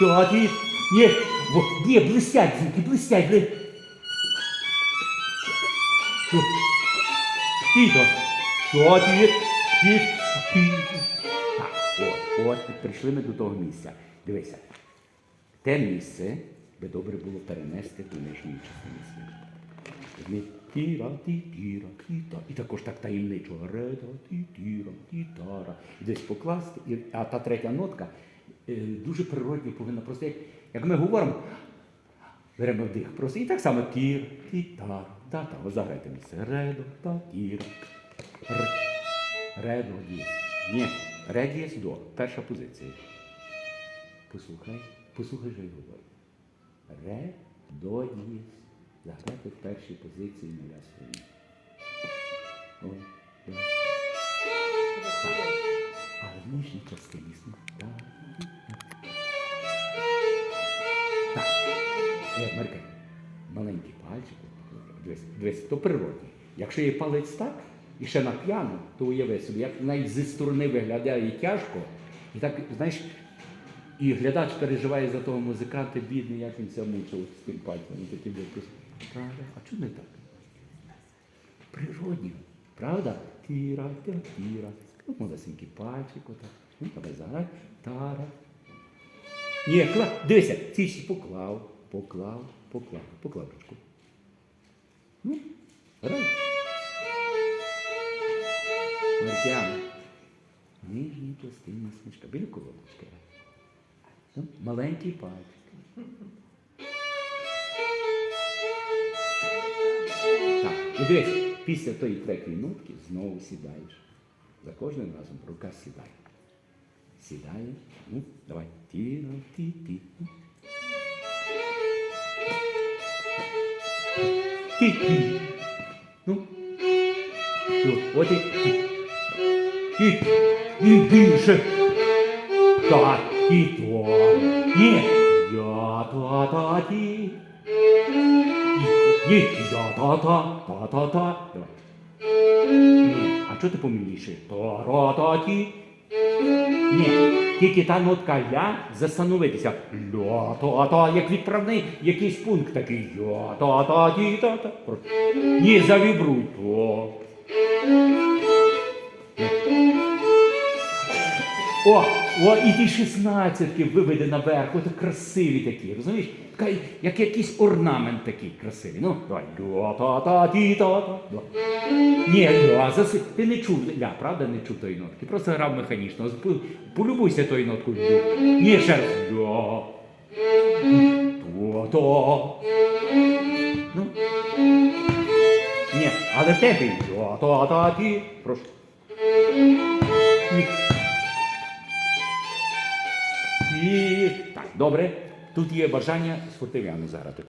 Та ті. Ні, ні, блистять звуки, блистять, бли. Тіто. Що ті? Ті. Ті. Так, от, от, прийшли ми до того місця. Дивися. Те місце би добре було перенести до нижньої частини світу. Тіра, ті, тіра, тіта. І також так таємничо. Реда, ті, тіра, тітара. І десь покласти. І, а та третя нотка дуже природньо повинна просто, як, ми говоримо, беремо вдих просто. І так само тір, тітара. Та, та, ось заграйте місце. Редо, та, тіра. Р. Ре, до. Ні, ре, дієс, до. Перша позиція. Послухай, послухай, що я говорю. Ре, до, дієс. Заграти в першій позиції на ля своїй. О. Так. Марка, маленький пальчик. Дивись, то природні. Якщо є палець так, і ще на п'яну, то уяви собі, як навіть зі сторони виглядає тяжко, і так, знаєш, і глядач переживає за того музиканта, бідний, як він мучив з тим пальцем. Був правда, а чому не так? Природньо, правда? Тіра, тіра, тіра. Ну, малесенький пальчик, отак. Ну, давай заграй. Тара. Ні, кла... дивися, ці поклав, поклав, поклав, поклав ручку. Ну, грай. Маркіана. Нижній частині смішка. Біля колодочки. Ну, маленький пальчик. Так, і дивись, після тої третьої нотки знову сідаєш. За кожним разом рука сідає. Сідаєш. Ну, давай. Тіра, ті, ті. Ті, ті. Ну. Все, от і. ті. Ті. І більше. Та, ті, то. Ні. Я, та, та, ті. Ні, я, та, та, та, та, та. Давай. А чого ти помільніше? Та-ра-та-ті. Ні, тільки та нотка ля застановитися. Ля-та-та, як відправний якийсь пункт такий. Я-та-та-ті-та-та. Ні, завібруй. То. О, о, і ті шістнадцятки виведе наверх, от красиві такі, розумієш? Як якийсь орнамент такий красивий. Ну, давай. Ля-та-та-ті-та-та. Ні, ля, заси... ти не чув, ля, правда, не чув тої нотки. Просто грав механічно. Полюбуйся тою ноткою. Ні, ще раз. Ну. Ні, але в тебе ля, та-та-ті. Прошу. Ні. І так, добре. Тут є бажання з фортепіано заграти.